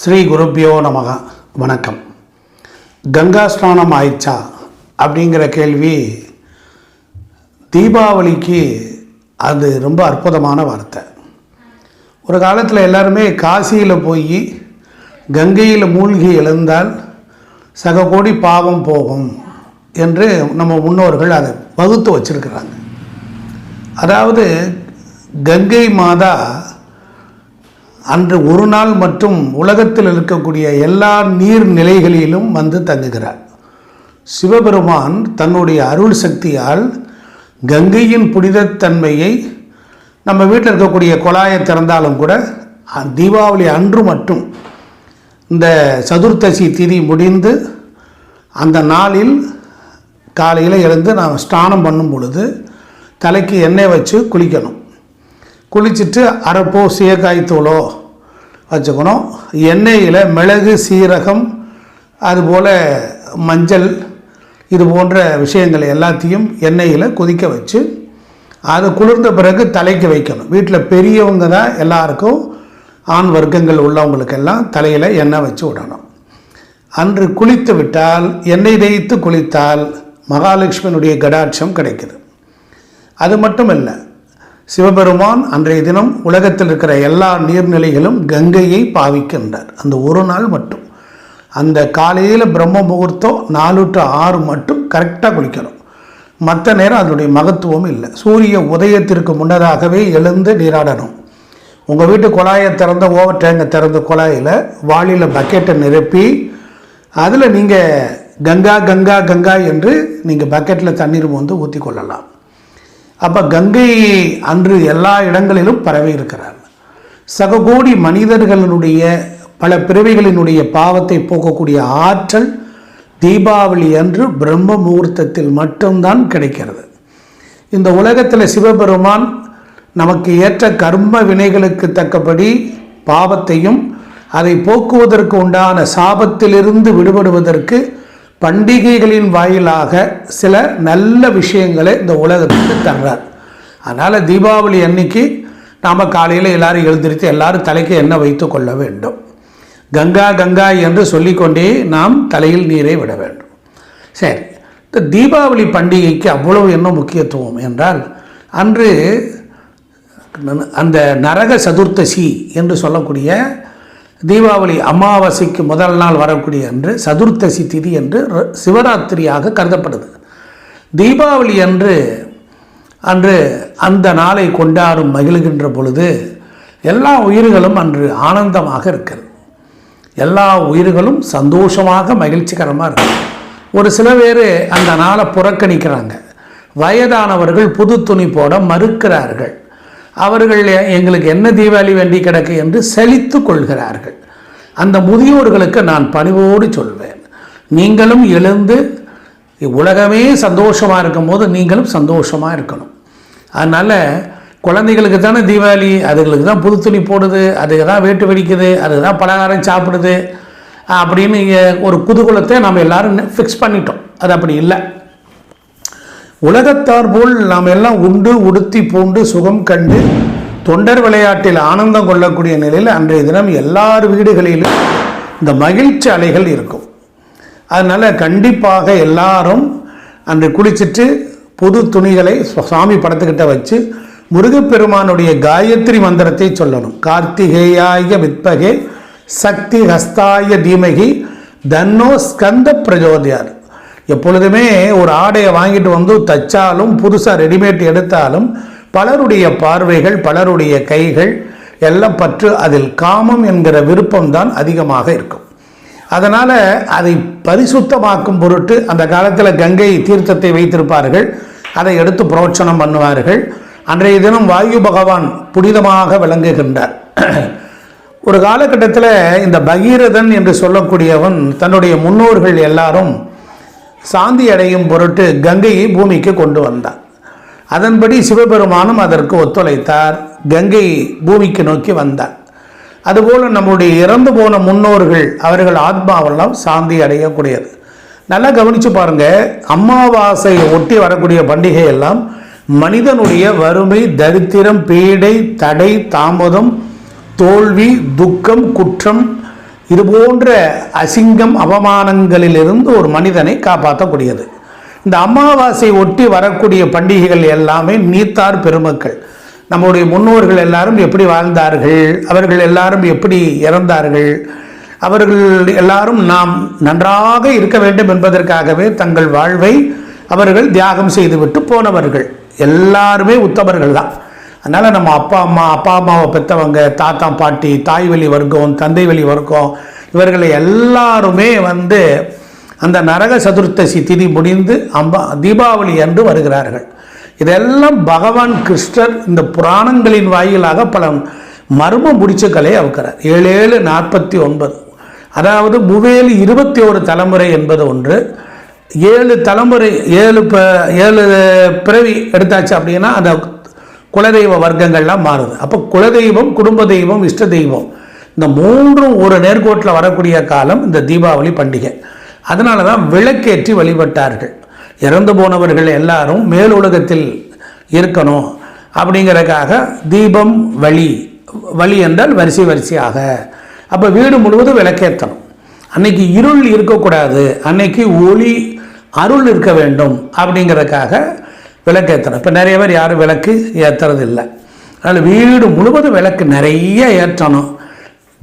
ஸ்ரீ குருப்பியோ நமக. வணக்கம். கங்கா ஸ்நானம் ஆயிடுச்சா அப்படிங்கிற கேள்வி தீபாவளிக்கு அது ரொம்ப அற்புதமான வார்த்தை. ஒரு காலத்தில் எல்லாருமே காசியில் போய் கங்கையில் மூழ்கி எழுந்தால் சக கோடி பாவம் போகும் என்று நம்ம முன்னோர்கள் அதை வகுத்து வச்சிருக்கிறாங்க. அதாவது கங்கை மாதா அன்று ஒரு நாள் மற்றும் உலகத்தில் இருக்கக்கூடிய எல்லா நீர்நிலைகளிலும் வந்து தங்குகிறார். சிவபெருமான் தன்னுடைய அருள் சக்தியால் கங்கையின் புனிதத்தன்மையை நம்ம வீட்டில் இருக்கக்கூடிய குழாயை திறந்தாலும் கூட தீபாவளி அன்று மட்டும் இந்த சதுர்த்தசி திதி முடிந்து அந்த நாளில் காலையில் எழுந்து நாம் ஸ்நானம் பண்ணும் பொழுது தலைக்கு எண்ணெய் வச்சு குளிக்கணும். குளிச்சுட்டு அரைப்போ சீயக்காய் தூளோ வச்சுக்கணும். எண்ணெயில் மிளகு சீரகம் அதுபோல் மஞ்சள் இது போன்ற விஷயங்கள் எல்லாத்தையும் எண்ணெயில் கொதிக்க வச்சு அது குளிர்ந்த பிறகு தலைக்கு வைக்கணும். வீட்டில் பெரியவங்க தான் எல்லாருக்கும் ஆண் வர்க்கங்கள் உள்ளவங்களுக்கெல்லாம் தலையில் எண்ணெய் வச்சு விடணும். அன்று குளித்து விட்டால் எண்ணெய் தேய்த்து குளித்தால் மகாலட்சுமியினுடைய கடாட்சம் கிடைக்குது. அது மட்டும் இல்லை சிவபெருமான் அன்றைய தினம் உலகத்தில் இருக்கிற எல்லா நீர்நிலைகளும் கங்கையை பாவிக்கின்றார். அந்த ஒரு நாள் மட்டும். அந்த காலையில் பிரம்ம முகூர்த்தம் நாலு டு ஆறு மட்டும் கரெக்டாக குளிக்கணும். மற்ற நேரம் அதனுடைய மகத்துவம் இல்லை. சூரிய உதயத்திற்கு முன்னதாகவே எழுந்து நீராடணும். உங்கள் வீட்டு குழாயை திறந்த ஓவர் டேங்கை திறந்த குழாயில் வாளியில் பக்கெட்டை நிரப்பி அதில் நீங்கள் கங்கா கங்கா கங்கா என்று நீங்கள் பக்கெட்டில் தண்ணீர் வந்து ஊற்றி கொள்ளலாம். அப்போ கங்கை அன்று எல்லா இடங்களிலும் பரவி இருக்கிறார். சககோடி மனிதர்களுடைய பல பிறவிகளினுடைய பாவத்தை போக்கக்கூடிய ஆற்றல் தீபாவளி அன்று பிரம்ம முகூர்த்தத்தில் மட்டும்தான் கிடைக்கிறது. இந்த உலகத்தில் சிவபெருமான் நமக்கு ஏற்ற கர்ம வினைகளுக்கு தக்கபடி பாவத்தையும் அதை போக்குவதற்கு உண்டான சாபத்திலிருந்து விடுபடுவதற்கு பண்டிகைகளின் வாயிலாக சில நல்ல விஷயங்களை இந்த உலகத்துக்கு தர்றார் அதனால் தீபாவளி அன்னைக்கு நாம் காலையில் எல்லாரும் எழுந்திருத்து எல்லாரும் தலைக்கு எண்ணெய் வைத்து கொள்ள வேண்டும். கங்கா கங்கா என்று சொல்லிக்கொண்டே நாம் தலையில் நீரை விட வேண்டும். சரி இந்த தீபாவளி பண்டிகைக்கு அவ்வளவு என்ன முக்கியத்துவம் என்றால் அன்று அந்த நரக சதுர்த்தசி என்று சொல்லக்கூடிய தீபாவளி அமாவாசைக்கு முதல் நாள் வரக்கூடிய அன்று சதுர்த்தசி திதி என்று சிவராத்திரியாக கருதப்படுது. தீபாவளி அன்று அன்று அந்த நாளை கொண்டாடும் மகிழ்கின்ற பொழுது எல்லா உயிர்களும் அன்று ஆனந்தமாக இருக்கிறது எல்லா உயிர்களும் சந்தோஷமாக மகிழ்ச்சிகரமாக இருக்கு. ஒரு சில பேர் அந்த நாளை புறக்கணிக்கிறாங்க. வயதானவர்கள் புது துணி போட மறுக்கிறார்கள். அவர்கள் எங்களுக்கு என்ன தீபாவளி வேண்டி கிடக்கு என்று செழித்து கொள்கிறார்கள். அந்த முதியோர்களுக்கு நான் பணிவோடு சொல்வேன். நீங்களும் எழுந்து உலகமே சந்தோஷமாக இருக்கும்போது நீங்களும் சந்தோஷமாக இருக்கணும். அதனால் குழந்தைகளுக்கு தானே தீபாவளி அதுகளுக்கு தான் புது துணி போடுது அதுக்கு தான் வேட்டு வெடிக்குது அதுக்கு தான் பலகாரம் சாப்பிடுது அப்படின்னு ஒரு குதுகுலத்தை நம்ம எல்லாரும் ஃபிக்ஸ் பண்ணிட்டோம். அது அப்படி இல்லை. உலகத்தார் போல் நாம் எல்லாம் உண்டு உடுத்தி பூண்டு சுகம் கண்டு தொண்டர் விளையாட்டில் ஆனந்தம் கொள்ளக்கூடிய நிலையில் அன்றைய தினம் எல்லார் வீடுகளிலும் இந்த மகிழ்ச்சி அலைகள் இருக்கும். அதனால் கண்டிப்பாக எல்லாரும் அன்று குளிச்சுட்டு புது துணிகளை சுவாமி படத்துக்கிட்ட வச்சு முருகப்பெருமானுடைய காயத்ரி மந்திரத்தை சொல்லணும். கார்த்திகேயாய வித்பகே சக்தி ஹஸ்தாய தீமகி தன்னோ ஸ்கந்த பிரஜோதியார் எப்பொழுதுமே ஒரு ஆடையை வாங்கிட்டு வந்து தச்சாலும் புதுசாக ரெடிமேட் எடுத்தாலும் பலருடைய பார்வைகள் பலருடைய கைகள் எல்லாம் பற்று அதில் காமம் என்கிற விருப்பம்தான் அதிகமாக இருக்கும். அதனால் அதை பரிசுத்தமாக்கும் பொருட்டு அந்த காலத்தில் கங்கை தீர்த்தத்தை வைத்திருப்பார்கள். அதை எடுத்து புரோட்சனம் பண்ணுவார்கள். அன்றைய தினம் வாயு பகவான் புனிதமாக விளங்குகின்றார். ஒரு காலகட்டத்தில் இந்த பகீரதன் என்று சொல்லக்கூடியவன் தன்னுடைய முன்னோர்கள் எல்லாரும் சாந்தி அடையும் பொருட்டு கங்கையை பூமிக்கு கொண்டு வந்தார். அதன்படி சிவபெருமானும் அதற்கு ஒத்துழைத்தார். கங்கை பூமிக்கு நோக்கி வந்தார். அதுபோல் நம்முடைய இறந்து போன முன்னோர்கள் அவர்கள் ஆத்மாவெல்லாம் சாந்தி அடையக்கூடியது நல்லா கவனிச்சு பாருங்கள் அமாவாசையை ஒட்டி வரக்கூடிய பண்டிகை எல்லாம் மனிதனுடைய வறுமை தரித்திரம் பீடை தடை தாமதம் தோல்வி துக்கம் குற்றம் இது போன்ற அசிங்கம் அவமானங்களிலிருந்து ஒரு மனிதனை காப்பாற்றக்கூடியது. இந்த அமாவாசை ஒட்டி வரக்கூடிய பண்டிகைகள் எல்லாமே நீத்தார் பெருமக்கள். நம்முடைய முன்னோர்கள் எல்லாரும் எப்படி வாழ்ந்தார்கள் அவர்கள் எல்லாரும் எப்படி இறந்தார்கள் அவர்கள் எல்லாரும் நாம் நன்றாக இருக்க வேண்டும் என்பதற்காகவே தங்கள் வாழ்வை அவர்கள் தியாகம் செய்துவிட்டு போனவர்கள். எல்லாருமே உத்தமர்கள் தான் அதனால் நம்ம அப்பா அம்மா அப்பா அம்மாவை பெற்றவங்க தாத்தா பாட்டி தாய் வழி வர்க்கம் தந்தை வழி வர்க்கம் இவர்களை எல்லாருமே வந்து அந்த நரக சதுர்த்தசி திதி முடிந்து அம்பா தீபாவளி அன்று வருகிறார்கள். இதெல்லாம் பகவான் கிருஷ்ணர் இந்த புராணங்களின் வாயிலாக பல மர்ம முடிச்சுக்களை அவுக்கிறார். ஏழு ஏழு நாற்பத்தி ஒன்பது. அதாவது முவேலு இருபத்தி ஒரு தலைமுறை என்பது ஒன்று. ஏழு தலைமுறை ஏழு ப ஏழு பிறவி எடுத்தாச்சு அப்படின்னா அந்த குலதெய்வ வர்க்கங்கள்லாம் மாறுது. அப்போ குலதெய்வம் குடும்ப தெய்வம் இஷ்ட தெய்வம் இந்த மூன்றும் ஒரு நேர்கோட்டில் வரக்கூடிய காலம் இந்த தீபாவளி பண்டிகை. அதனால தான் விளக்கேற்றி வழிபட்டார்கள். இறந்து போனவர்கள் எல்லாரும் மேலுலகத்தில் இருக்கணும் அப்படிங்கிறதுக்காக தீபம் வழி வழி என்றால் வரிசை வரிசையாக. அப்போ வீடு முழுவதும் விளக்கேற்றணும். அன்னைக்கு இருள் இருக்கக்கூடாது. அன்னைக்கு ஒளி அருள் இருக்க வேண்டும் அப்படிங்கிறதுக்காக விளக்கு ஏற்றணும் இப்போ நிறைய பேர் யாரும் விளக்கு ஏற்றுறது இல்லை அதனால் வீடு முழுவதும் விளக்கு நிறைய ஏற்றணும்.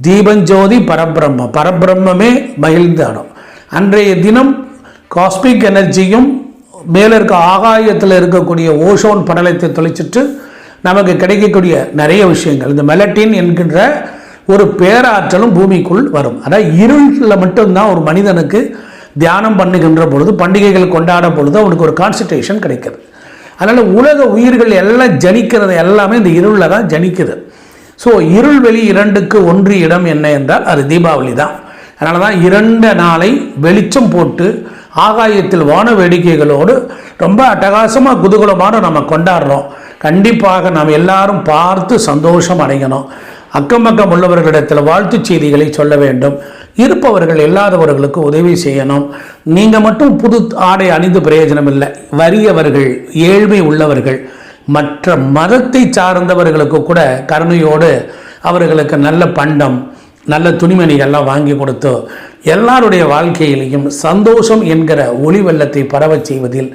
தீபஞ்சோதி பரபிரம்மம் பரபிரம்மே மகிழ்ந்தாடும் அன்றைய தினம் காஸ்மிக் எனர்ஜியும் மேலே இருக்க ஆகாயத்தில் இருக்கக்கூடிய ஓஷோன் படலத்தை தொலைச்சிட்டு நமக்கு கிடைக்கக்கூடிய நிறைய விஷயங்கள். இந்த மெலட்டின் என்கின்ற ஒரு பேராற்றலும் பூமிக்குள் வரும். அதாவது இருளில் மட்டும்தான் ஒரு மனிதனுக்கு தியானம் பண்ணுகின்ற பொழுது பண்டிகைகள் கொண்டாடும் பொழுது அவனுக்கு ஒரு கான்சன்ட்ரேஷன் கிடைக்கிறது. அதனால் உலக உயிர்கள் எல்லாம் ஜனிக்கிறது எல்லாமே இந்த இருளில் தான் ஜனிக்குது. ஸோ இருள் வெளி இரண்டுக்கு ஒன்று இடம் என்ன என்றால் அது தீபாவளி தான். அதனால தான் இரண்டு நாளை வெளிச்சம் போட்டு ஆகாயத்தில் வான வேடிக்கைகளோடு ரொம்ப அட்டகாசமாக குதூகலமாக நம்ம கொண்டாடுறோம். கண்டிப்பாக நாம் எல்லாரும் பார்த்து சந்தோஷம் அடையணும். அக்கம் பக்கம் உள்ளவர்களிடத்தில் வாழ்த்துச் செய்திகளை சொல்ல வேண்டும். இருப்பவர்கள் இல்லாதவர்களுக்கு உதவி செய்யணும். நீங்கள் மட்டும் புது ஆடை அணிந்து பிரயோஜனம் இல்லை வறியவர்கள் ஏழ்மை உள்ளவர்கள் மற்ற மதத்தை சார்ந்தவர்களுக்கு கூட கருணையோடு அவர்களுக்கு நல்ல பண்டம் நல்ல துணிமணிகள்லாம் வாங்கி கொடுத்து எல்லாருடைய வாழ்க்கையிலையும் சந்தோஷம் என்கிற ஒளி வெள்ளத்தை பரவச் செய்வதில்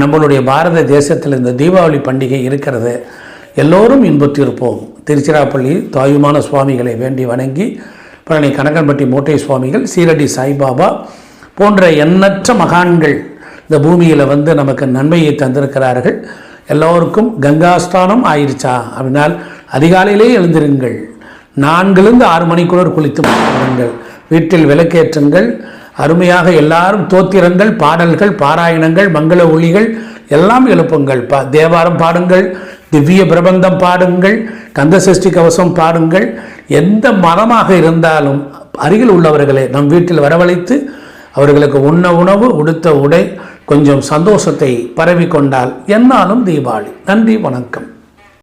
நம்மளுடைய பாரத தேசத்தில் இந்த தீபாவளி பண்டிகை இருக்கிறது. எல்லோரும் இன்புற்றிருப்போம் திருச்சிராப்பள்ளி தாயுமான சுவாமிகளை வேண்டி வணங்கி பழனி கனகன்பட்டி மூட்டை சுவாமிகள் சீரடி சாய்பாபா போன்ற எண்ணற்ற மகான்கள் இந்த பூமியில் வந்து நமக்கு நன்மையை தந்திருக்கிறார்கள். எல்லோருக்கும் கங்காஸ்தானம் ஆயிடுச்சா அப்படின்னால் அதிகாலையிலே எழுந்திருங்கள். நான்கிலிருந்து ஆறு மணிக்குள்ளர் குளித்து மாற்றுங்கள் வீட்டில் விளக்கேற்றுங்கள். அருமையாக எல்லாரும் தோத்திரங்கள் பாடல்கள் பாராயணங்கள் மங்கள ஒளிகள் எல்லாம் எழுப்புங்கள். பா தேவாரம் பாடுங்கள். திவ்ய பிரபந்தம் பாடுங்கள் கந்தசஷ்டி கவசம் பாடுங்கள். எந்த மதமாக இருந்தாலும் அருகில் உள்ளவர்களை நம் வீட்டில் வரவழைத்து அவர்களுக்கு உண்ண உணவு உடுத்த உடை கொஞ்சம் சந்தோஷத்தை பரவி கொண்டால் என்னாலும் தீபாவளி. நன்றி வணக்கம்.